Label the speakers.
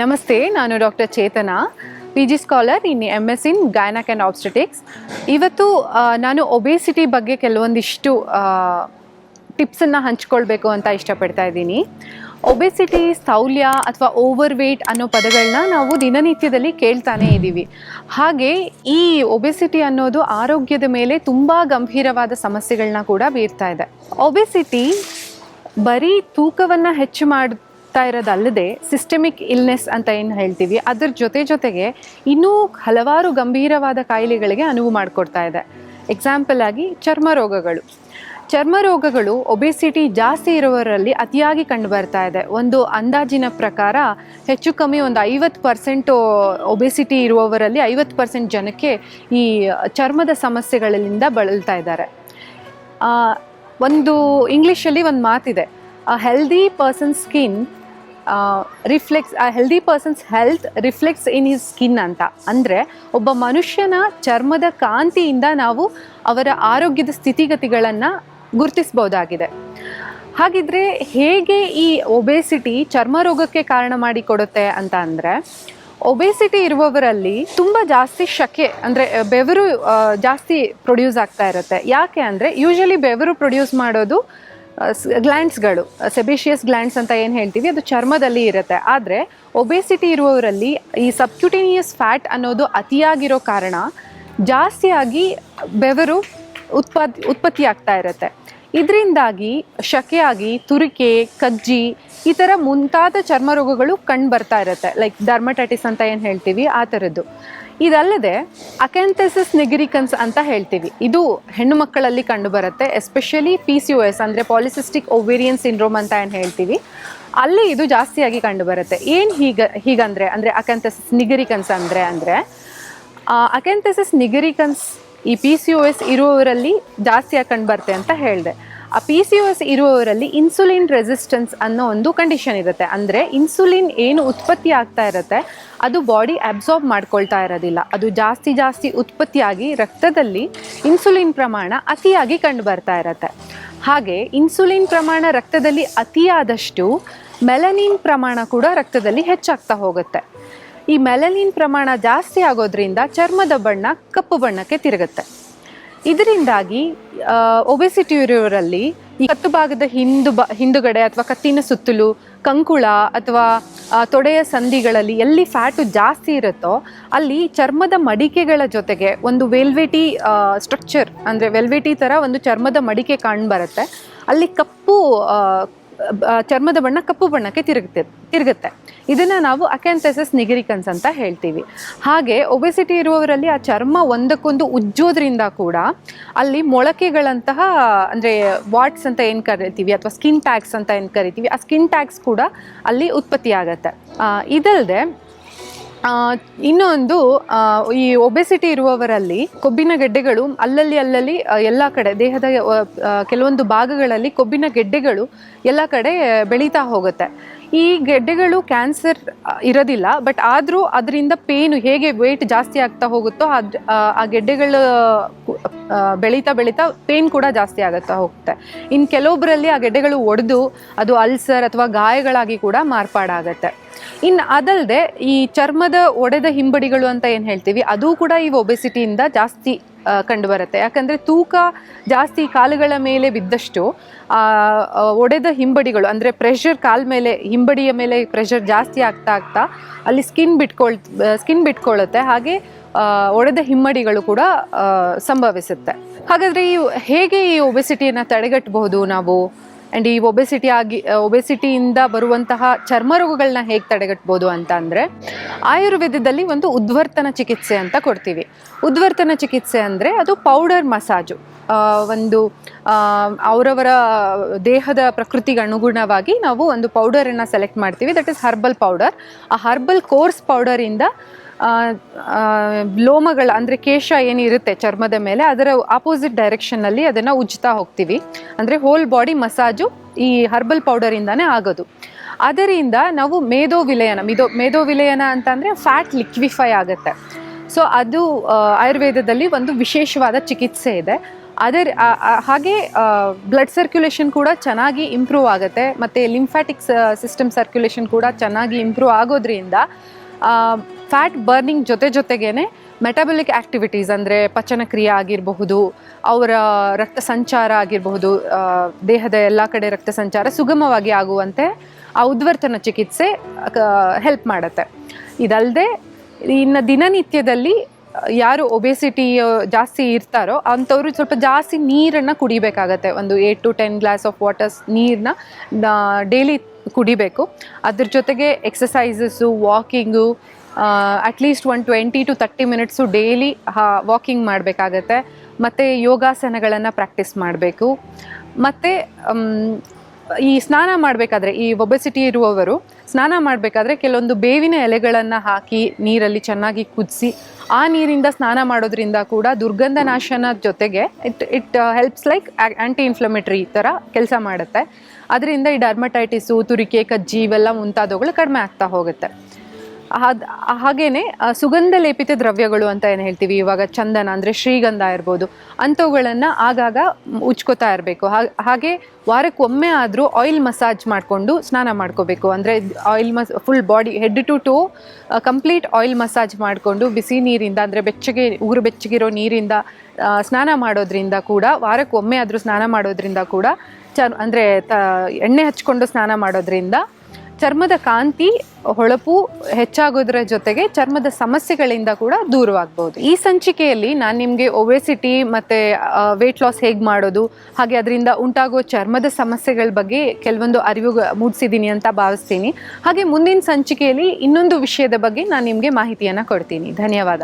Speaker 1: ನಮಸ್ತೆ, ನಾನು doctor Chetana P G scholar in M S in gynaec and obstetrics ಇವತ್ತು ನಾನು ಒಬೇಸಿಟಿ ಬಗ್ಗೆ ಕೆಲವೊಂದಿಷ್ಟು ಟಿಪ್ಸನ್ನು ಹಂಚ್ಕೊಳ್ಬೇಕು ಅಂತ ಇಷ್ಟಪಡ್ತಾ ಇದ್ದೀನಿ. ಒಬೆಸಿಟಿ ಸ್ಥೌಲ್ಯ ಅಥವಾ ಓವರ್ ವೇಟ್ ಅನ್ನೋ ಪದಗಳನ್ನ ನಾವು ದಿನನಿತ್ಯದಲ್ಲಿ ಕೇಳ್ತಾನೆ ಇದ್ದೀವಿ. ಹಾಗೆ, ಈ ಒಬೆಸಿಟಿ ಅನ್ನೋದು ಆರೋಗ್ಯದ ಮೇಲೆ ತುಂಬ ಗಂಭೀರವಾದ ಸಮಸ್ಯೆಗಳನ್ನ ಕೂಡ ಬೀರ್ತಾ ಇದೆ. ಒಬೆಸಿಟಿ ಬರೀ ತೂಕವನ್ನು ಹೆಚ್ಚು ಮಾಡ್ತಾ ಇರೋದಲ್ಲದೆ ಸಿಸ್ಟಮಿಕ್ ಇಲ್ನೆಸ್ ಅಂತ ಏನು ಹೇಳ್ತೀವಿ, ಅದ್ರ ಜೊತೆ ಜೊತೆಗೆ ಇನ್ನೂ ಹಲವಾರು ಗಂಭೀರವಾದ ಕಾಯಿಲೆಗಳಿಗೆ ಅನುವು ಮಾಡಿಕೊಡ್ತಾ ಇದೆ. ಎಕ್ಸಾಂಪಲ್ ಆಗಿ ಚರ್ಮ ರೋಗಗಳು. ಚರ್ಮ ರೋಗಗಳು ಒಬೆಸಿಟಿ ಜಾಸ್ತಿ ಇರುವವರಲ್ಲಿ ಅತಿಯಾಗಿ ಕಂಡು ಬರ್ತಾ ಇದೆ. ಒಂದು ಅಂದಾಜಿನ ಪ್ರಕಾರ ಹೆಚ್ಚು ಕಮ್ಮಿ ಒಂದು ಐವತ್ತು ಪರ್ಸೆಂಟು ಒಬೆಸಿಟಿ ಇರುವವರಲ್ಲಿ ಐವತ್ತು ಪರ್ಸೆಂಟ್ ಜನಕ್ಕೆ ಈ ಚರ್ಮದ ಸಮಸ್ಯೆಗಳಿಂದ ಬಳಲ್ತಾ ಇದ್ದಾರೆ. ಒಂದು ಇಂಗ್ಲೀಷಲ್ಲಿ ಒಂದು ಮಾತಿದೆ ಹೆಲ್ದಿ ಪರ್ಸನ್ ಸ್ಕಿನ್ ರಿಫ್ಲೆಕ್ಸ್ ಆ healthy persons health reflects in his skin ಅಂತ. ಅಂದರೆ ಒಬ್ಬ ಮನುಷ್ಯನ ಚರ್ಮದ ಕಾಂತಿಯಿಂದ ನಾವು ಅವರ ಆರೋಗ್ಯದ ಸ್ಥಿತಿಗತಿಗಳನ್ನು ಗುರುತಿಸ್ಬೋದಾಗಿದೆ ಹಾಗಿದ್ರೆ ಹೇಗೆ ಈ ಒಬೆಸಿಟಿ ಚರ್ಮ ರೋಗಕ್ಕೆ ಕಾರಣ ಮಾಡಿಕೊಡುತ್ತೆ ಅಂತ ಅಂದರೆ ಒಬೆಸಿಟಿ ಇರುವವರಲ್ಲಿ ತುಂಬ ಜಾಸ್ತಿ ಶಕೆ ಅಂದರೆ ಬೆವರು ಜಾಸ್ತಿ ಪ್ರೊಡ್ಯೂಸ್ ಆಗ್ತಾ ಇರುತ್ತೆ. ಯಾಕೆ ಅಂದರೆ ಯೂಶಲಿ ಬೆವರು ಪ್ರೊಡ್ಯೂಸ್ ಮಾಡೋದು ಗ್ಲ್ಯಾಂಡ್ಸ್ಗಳು ಸೆಬೇಷಿಯಸ್ ಗ್ಲ್ಯಾಂಡ್ಸ್ ಅಂತ ಏನು ಹೇಳ್ತೀವಿ, ಅದು ಚರ್ಮದಲ್ಲಿ ಇರುತ್ತೆ. ಆದರೆ, ಒಬೆಸಿಟಿ ಇರುವವರಲ್ಲಿ ಈ ಸಬ್ಕ್ಯುಟೇನಿಯಸ್ ಫ್ಯಾಟ್ ಅನ್ನೋದು ಅತಿಯಾಗಿರೋ ಕಾರಣ ಜಾಸ್ತಿಯಾಗಿ ಬೆವರು ಉತ್ಪಾದ್ ಉತ್ಪತ್ತಿ ಆಗ್ತಾ ಇರುತ್ತೆ. ಇದರಿಂದಾಗಿ ಶಕೆಯಾಗಿ, ತುರಿಕೆ, ಕಜ್ಜಿ ಈ ಥರ ಮುಂತಾದ ಚರ್ಮ ರೋಗಗಳು ಕಂಡು ಬರ್ತಾ ಇರುತ್ತೆ. ಲೈಕ್ ಡರ್ಮಟೈಟಿಸ್ ಅಂತ ಏನು ಹೇಳ್ತೀವಿ? ಆ ಥರದ್ದು ಇದಲ್ಲದೆ ಅಕೆಂಥೆಸಿಸ್ ನಿಗರಿಕನ್ಸ್ ಅಂತ ಹೇಳ್ತೀವಿ. ಇದು ಹೆಣ್ಣು ಮಕ್ಕಳಲ್ಲಿ ಕಂಡು ಬರುತ್ತೆ. Especially P C O S ಅಂದರೆ ಪಾಲಿಸಿಸ್ಟಿಕ್ ಒವೇರಿಯನ್ ಸಿಂಡ್ರೋಮ್ ಅಂತ ಏನು ಹೇಳ್ತೀವಿ? ಅಲ್ಲಿ ಇದು ಜಾಸ್ತಿಯಾಗಿ ಕಂಡು ಬರುತ್ತೆ. ಏನು ಹೀಗ, ಹೀಗಂದರೆ, ಅಂದರೆ ಅಕೆಂಥೆಸಿಸ್ ನಿಗರಿಕನ್ಸ್ ಅಂದರೆ ಅಂದರೆ ಅಕೆಂಥೆಸಿಸ್ ನಿಗರಿಕನ್ಸ್ ಈ ಪಿ ಸಿ ಯು ಎಸ್ ಇರುವವರಲ್ಲಿ ಜಾಸ್ತಿಯಾಗಿ ಕಂಡು ಬರುತ್ತೆ ಅಂತ ಹೇಳಿದೆ. ಆ ಪಿ ಸಿ ಯು ಎಸ್ ಇರುವವರಲ್ಲಿ ಇನ್ಸುಲಿನ್ ರೆಸಿಸ್ಟೆನ್ಸ್ ಅನ್ನೋ ಒಂದು ಕಂಡೀಷನ್ ಇರುತ್ತೆ. ಅಂದರೆ ಇನ್ಸುಲಿನ್ ಏನು ಉತ್ಪತ್ತಿ ಆಗ್ತಾ ಇರುತ್ತೆ, ಅದು ಬಾಡಿ ಅಬ್ಸಾರ್ಬ್ ಮಾಡ್ಕೊಳ್ತಾ ಇರೋದಿಲ್ಲ. ಅದು ಜಾಸ್ತಿ ಜಾಸ್ತಿ ಉತ್ಪತ್ತಿಯಾಗಿ ರಕ್ತದಲ್ಲಿ ಇನ್ಸುಲಿನ್ ಪ್ರಮಾಣ ಅತಿಯಾಗಿ ಕಂಡು ಬರ್ತಾ ಇರುತ್ತೆ. ಹಾಗೆ ಇನ್ಸುಲಿನ್ ಪ್ರಮಾಣ ರಕ್ತದಲ್ಲಿ ಅತಿಯಾದಷ್ಟು ಮೆಲನಿನ್ ಪ್ರಮಾಣ ಕೂಡ ರಕ್ತದಲ್ಲಿ ಹೆಚ್ಚಾಗ್ತಾ ಹೋಗುತ್ತೆ. ಈ ಮೆಲನಿನ್ ಪ್ರಮಾಣ ಜಾಸ್ತಿ ಆಗೋದ್ರಿಂದ ಚರ್ಮದ ಬಣ್ಣ ಕಪ್ಪು ಬಣ್ಣಕ್ಕೆ ತಿರುಗುತ್ತೆ. ಇದರಿಂದಾಗಿ ಒಬೆಸಿಟಿ ಇರೋರಲ್ಲಿ ಈ ಕತ್ತು ಭಾಗದ ಹಿಂದು ಬ, ಹಿಂದುಗಡೆ ಅಥವಾ ಕತ್ತಿನ ಸುತ್ತಲೂ ಕಂಕುಳ ಅಥವಾ ತೊಡೆಯ ಸಂಧಿಗಳಲ್ಲಿ ಎಲ್ಲಿ ಫ್ಯಾಟು ಜಾಸ್ತಿ ಇರುತ್ತೋ ಅಲ್ಲಿ ಚರ್ಮದ ಮಡಿಕೆಗಳ ಜೊತೆಗೆ ಒಂದು ವೆಲ್ವೆಟಿ ಸ್ಟ್ರಕ್ಚರ್ ಅಂದರೆ ವೆಲ್ವೆಟಿ ಥರ ಒಂದು ಚರ್ಮದ ಮಡಿಕೆ ಕಾಣ್ಬರುತ್ತೆ. ಅಲ್ಲಿ ಕಪ್ಪು ಚರ್ಮದ ಬಣ್ಣ ಕಪ್ಪು ಬಣ್ಣಕ್ಕೆ ತಿರುಗುತ್ತೆ ತಿರುಗುತ್ತೆ. ಇದನ್ನು ನಾವು ಅಕೆಂಥೆಸಿಸ್ ನಿಗರಿಕನ್ಸ್ ಅಂತ ಹೇಳ್ತೀವಿ. ಹಾಗೆ ಒಬೆಸಿಟಿ ಇರುವವರಲ್ಲಿ ಆ ಚರ್ಮ ಒಂದಕ್ಕೊಂದು ಉಜ್ಜೋದ್ರಿಂದ ಕೂಡ ಅಲ್ಲಿ ಮೊಳಕೆಗಳಂತಹ, ಅಂದರೆ ವಾಟ್ಸ್ ಅಂತ ಏನು ಕರಿತೀವಿ ಅಥವಾ ಸ್ಕಿನ್ ಟ್ಯಾಕ್ಸ್ ಅಂತ ಏನು ಕರಿತೀವಿ, ಆ ಸ್ಕಿನ್ ಟ್ಯಾಕ್ಸ್ ಕೂಡ ಅಲ್ಲಿ ಉತ್ಪತ್ತಿ ಆಗುತ್ತೆ ಇದಲ್ಲದೆ ಇನ್ನೊಂದು ಈ ಒಬೆಸಿಟಿ ಇರುವವರಲ್ಲಿ ಕೊಬ್ಬಿನ ಗೆಡ್ಡೆಗಳು ಅಲ್ಲಲ್ಲಿ ಅಲ್ಲಲ್ಲಿ ಎಲ್ಲ ಕಡೆ, ದೇಹದ ಕೆಲವೊಂದು ಭಾಗಗಳಲ್ಲಿ ಕೊಬ್ಬಿನ ಗೆಡ್ಡೆಗಳು ಎಲ್ಲ ಕಡೆ ಬೆಳೀತಾ ಹೋಗುತ್ತೆ. ಈ ಗೆಡ್ಡೆಗಳು ಕ್ಯಾನ್ಸರ್ ಇರೋದಿಲ್ಲ ಬಟ್ ಆದರೂ ಅದರಿಂದ ಪೇನು ಹೇಗೆ ವೆಯ್ಟ್ ಜಾಸ್ತಿ ಆಗ್ತಾ ಹೋಗುತ್ತೋ ಅದ್ ಆ, ಗೆಡ್ಡೆಗಳು ಬೆಳೀತಾ ಬೆಳೀತಾ ಪೇನ್ ಕೂಡ ಜಾಸ್ತಿ ಆಗುತ್ತಾ ಹೋಗುತ್ತೆ. ಇನ್ನು ಕೆಲವೊಬ್ಬರಲ್ಲಿ ಆ ಗೆಡ್ಡೆಗಳು ಒಡೆದು ಅದು ಅಲ್ಸರ್ ಅಥವಾ ಗಾಯಗಳಾಗಿ ಕೂಡ ಮಾರ್ಪಾಡಾಗತ್ತೆ. ಇನ್ನು ಅದಲ್ಲದೆ ಈ ಚರ್ಮದ ಒಡೆದ ಹಿಂಬಡಿಗಳು ಅಂತ ಏನು ಹೇಳ್ತೀವಿ ಅದು ಕೂಡ ಈ ಒಬೆಸಿಟಿಯಿಂದ ಜಾಸ್ತಿ ಕಂಡುಬರುತ್ತೆ. ಯಾಕಂದರೆ ತೂಕ ಜಾಸ್ತಿ ಕಾಲುಗಳ ಮೇಲೆ ಬಿದ್ದಷ್ಟು ಒಡೆದ ಹಿಂಬಡಿಗಳು, ಅಂದರೆ ಪ್ರೆಷರ್ ಕಾಲ ಮೇಲೆ, ಹಿಂಬಡಿಯ ಮೇಲೆ ಪ್ರೆಷರ್ ಜಾಸ್ತಿ ಆಗ್ತಾ ಆಗ್ತಾ ಅಲ್ಲಿ ಸ್ಕಿನ್ ಬಿಟ್ಕೊಳ್ ಸ್ಕಿನ್ ಬಿಟ್ಕೊಳ್ಳುತ್ತೆ ಹಾಗೆ ಒಡೆದ ಹಿಮ್ಮಡಿಗಳು ಕೂಡ ಸಂಭವಿಸುತ್ತೆ. ಹಾಗಾದರೆ ಈ, ಹೇಗೆ ಈ ಒಬೆಸಿಟಿಯನ್ನು ತಡೆಗಟ್ಟಬಹುದು ನಾವು? ಆ್ಯಂಡ್ ಈ ಒಬೆಸಿಟಿ ಆಗಿ ಒಬೆಸಿಟಿಯಿಂದ ಬರುವಂತಹ ಚರ್ಮ ರೋಗಗಳನ್ನ ಹೇಗೆ ತಡೆಗಟ್ಬೋದು ಅಂತ ಅಂದರೆ, ಆಯುರ್ವೇದದಲ್ಲಿ ಒಂದು ಉದ್ವರ್ತನ ಚಿಕಿತ್ಸೆ ಅಂತ ಕೊಡ್ತೀವಿ. ಉದ್ವರ್ತನ ಚಿಕಿತ್ಸೆ ಅಂದರೆ ಅದು ಪೌಡರ್ ಮಸಾಜು ಒಂದು ಅವರವರ ದೇಹದ ಪ್ರಕೃತಿಗೆ ಅನುಗುಣವಾಗಿ ನಾವು ಒಂದು ಪೌಡರನ್ನು ಸೆಲೆಕ್ಟ್ ಮಾಡ್ತೀವಿ. ದಟ್ ಇಸ್ ಹರ್ಬಲ್ ಪೌಡರ್ ಆ ಹರ್ಬಲ್ ಕೋರ್ಸ್ ಪೌಡರಿಂದ ಲೋಮಗಳ ಅಂದರೆ ಕೇಶ ಏನಿರುತ್ತೆ ಚರ್ಮದ ಮೇಲೆ, ಅದರ ಆಪೋಸಿಟ್ ಡೈರೆಕ್ಷನ್ನಲ್ಲಿ ಅದನ್ನು ಉಜ್ತಾ ಹೋಗ್ತೀವಿ. ಅಂದರೆ ಹೋಲ್ ಬಾಡಿ ಮಸಾಜು ಈ ಹರ್ಬಲ್ ಪೌಡರಿಂದಾನೇ ಆಗೋದು. ಅದರಿಂದ ನಾವು ಮೇಧೋ ವಿಲಯನ ಮಿದೋ ಮೇಧೋ ವಿಲಯನ ಅಂತಂದರೆ ಫ್ಯಾಟ್ ಲಿಕ್ವಿಫೈ ಆಗುತ್ತೆ. ಸೊ ಅದು ಆಯುರ್ವೇದದಲ್ಲಿ ಒಂದು ವಿಶೇಷವಾದ ಚಿಕಿತ್ಸೆ ಇದೆ. ಅದರ ಹಾಗೆ ಬ್ಲಡ್ ಸರ್ಕ್ಯುಲೇಷನ್ ಕೂಡ ಚೆನ್ನಾಗಿ ಇಂಪ್ರೂವ್ ಆಗುತ್ತೆ. ಮತ್ತು ಲಿಂಫ್ಯಾಟಿಕ್ ಸಿಸ್ಟಮ್ ಸರ್ಕ್ಯುಲೇಷನ್ ಕೂಡ ಚೆನ್ನಾಗಿ ಇಂಪ್ರೂವ್ ಆಗೋದ್ರಿಂದ ಫ್ಯಾಟ್ ಬರ್ನಿಂಗ್ ಜೊತೆ ಜೊತೆಗೇನೆ ಮೆಟಬಲಿಕ್ ಆ್ಯಕ್ಟಿವಿಟೀಸ್ ಅಂದರೆ ಪಚನಕ್ರಿಯೆ ಆಗಿರಬಹುದು, ಅವರ ರಕ್ತ ಸಂಚಾರ ಆಗಿರಬಹುದು ದೇಹದ ಎಲ್ಲ ಕಡೆ ರಕ್ತ ಸಂಚಾರ ಸುಗಮವಾಗಿ ಆಗುವಂತೆ ಆ ಉದ್ವರ್ತನ ಚಿಕಿತ್ಸೆ ಹೆಲ್ಪ್ ಮಾಡುತ್ತೆ. ಇದಲ್ಲದೆ ಇನ್ನು ದಿನನಿತ್ಯದಲ್ಲಿ ಯಾರು ಒಬೆಸಿಟಿ ಜಾಸ್ತಿ ಇರ್ತಾರೋ ಅಂಥವ್ರು ಸ್ವಲ್ಪ ಜಾಸ್ತಿ ನೀರನ್ನು ಕುಡಿಬೇಕಾಗತ್ತೆ. ಒಂದು eight to ten glass of waters ನೀರನ್ನ ಡೈಲಿ ಕುಡಿಬೇಕು. ಅದ್ರ ಜೊತೆಗೆ exercises walking at least one twenty to thirty minutes daily walking ಮಾಡಬೇಕಾಗತ್ತೆ. ಮತ್ತು ಯೋಗಾಸನಗಳನ್ನು ಪ್ರಾಕ್ಟೀಸ್ ಮಾಡಬೇಕು. ಮತ್ತು ಈ ಸ್ನಾನ ಮಾಡಬೇಕಾದ್ರೆ, ಈ ಒಬೆಸಿಟಿ ಇರುವವರು, ಸ್ನಾನ ಮಾಡಬೇಕಾದ್ರೆ ಕೆಲವೊಂದು ಬೇವಿನ ಎಲೆಗಳನ್ನು ಹಾಕಿ ನೀರಲ್ಲಿ ಚೆನ್ನಾಗಿ ಕುದಿಸಿ, ಆ ನೀರಿಂದ ಸ್ನಾನ ಮಾಡೋದ್ರಿಂದ ಕೂಡ ದುರ್ಗಂಧ ನಾಶನ ಜೊತೆಗೆ it it helps like anti inflammatory ಥರ ಕೆಲಸ ಮಾಡುತ್ತೆ. ಅದರಿಂದ ಈ ಡರ್ಮಟೈಟಿಸು ತುರಿಕೆ, ಕಜ್ಜಿ ಇವೆಲ್ಲ ಮುಂತಾದವುಗಳು ಕಡಿಮೆ ಆಗ್ತಾ ಹೋಗುತ್ತೆ. ಹಾಗೇನೆ ಸುಗಂಧ ಲೇಪಿತ ದ್ರವ್ಯಗಳು ಅಂತ ಏನು ಹೇಳ್ತೀವಿ? ಇವಾಗ ಚಂದನ ಅಂದರೆ ಶ್ರೀಗಂಧ ಇರ್ಬೋದು. ಅಂಥವುಗಳನ್ನು ಆಗಾಗ ಉಚ್ಕೋತಾ ಇರಬೇಕು. ಹಾಗೆ ವಾರಕ್ಕೆ ಒಮ್ಮೆ ಆದರೂ ಆಯಿಲ್ ಮಸಾಜ್ ಮಾಡಿಕೊಂಡು ಸ್ನಾನ ಮಾಡ್ಕೋಬೇಕು. ಅಂದರೆ ಆಯಿಲ್ ಮಸ್ full body head to to complete oil massage ಮಾಡಿಕೊಂಡು ಬಿಸಿ ನೀರಿಂದ, ಅಂದರೆ ಬೆಚ್ಚಗೆ ಉಗುರು ಬೆಚ್ಚಗಿರೋ ನೀರಿಂದ ಸ್ನಾನ ಮಾಡೋದ್ರಿಂದ ಕೂಡ ವಾರಕ್ಕೆ ಒಮ್ಮೆ ಆದರೂ ಸ್ನಾನ ಮಾಡೋದ್ರಿಂದ ಕೂಡ, ಚ, ಅಂದರೆ ತ, ಎಣ್ಣೆ ಹಚ್ಕೊಂಡು ಸ್ನಾನ ಮಾಡೋದ್ರಿಂದ ಚರ್ಮದ ಕಾಂತಿ ಹೊಳಪು ಹೆಚ್ಚಾಗೋದ್ರ ಜೊತೆಗೆ ಚರ್ಮದ ಸಮಸ್ಯೆಗಳಿಂದ ಕೂಡ ದೂರವಾಗಬಹುದು ಈ ಸಂಚಿಕೆಯಲ್ಲಿ ನಾನು ನಿಮಗೆ ಒಬೆಸಿಟಿ ಮತ್ತು ವೆಯ್ಟ್ ಲಾಸ್ ಹೇಗೆ ಮಾಡೋದು, ಹಾಗೆ ಅದರಿಂದ ಉಂಟಾಗೋ ಚರ್ಮದ ಸಮಸ್ಯೆಗಳ ಬಗ್ಗೆ ಕೆಲವೊಂದು ಅರಿವು ಮೂಡಿಸಿದ್ದೀನಿ ಅಂತ ಭಾವಿಸ್ತೀನಿ. ಹಾಗೆ ಮುಂದಿನ ಸಂಚಿಕೆಯಲ್ಲಿ ಇನ್ನೊಂದು ವಿಷಯದ ಬಗ್ಗೆ ನಾನು ನಿಮಗೆ ಮಾಹಿತಿಯನ್ನು ಕೊಡ್ತೀನಿ. ಧನ್ಯವಾದ.